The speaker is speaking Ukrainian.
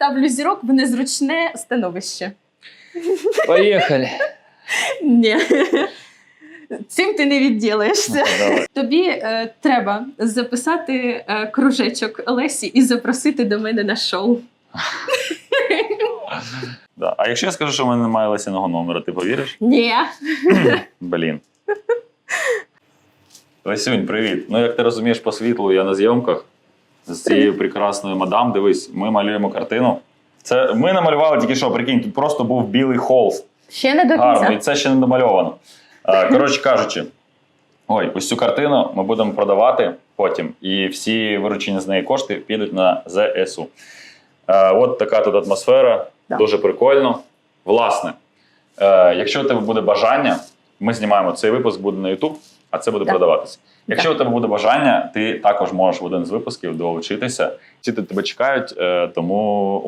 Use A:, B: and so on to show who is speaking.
A: ставлю зірок в незручне становище.
B: Поїхали.
A: Ні. Цим ти не відділаєшся.
B: Давай.
A: Тобі е, треба записати е, кружечок Лесі і запросити до мене на шоу.
B: Да. А якщо я скажу, що в мене немає лесіного номера, ти повіриш?
A: Ні.
B: Блін. Лесюнь, привіт. Ну, як ти розумієш по світлу, я на зйомках з цією прекрасною мадам. Дивись, ми малюємо картину. Це ми намалювали тільки що, прикинь, тут просто був білий холст.
A: Ще не до
B: Гарно, і це ще не домальовано. Е, Коротше кажучи, ой, ось цю картину ми будемо продавати потім, і всі виручені з неї кошти підуть на ЗСУ. Е, От така тут атмосфера,
A: Да.
B: дуже прикольно. Власне, е, якщо у тебе буде бажання, ми знімаємо цей випуск, буде на YouTube, а це буде
A: Да.
B: продаватися. Якщо у тебе буде бажання, ти також можеш в один з випусків долучитися. Ці тебе чекають, е, тому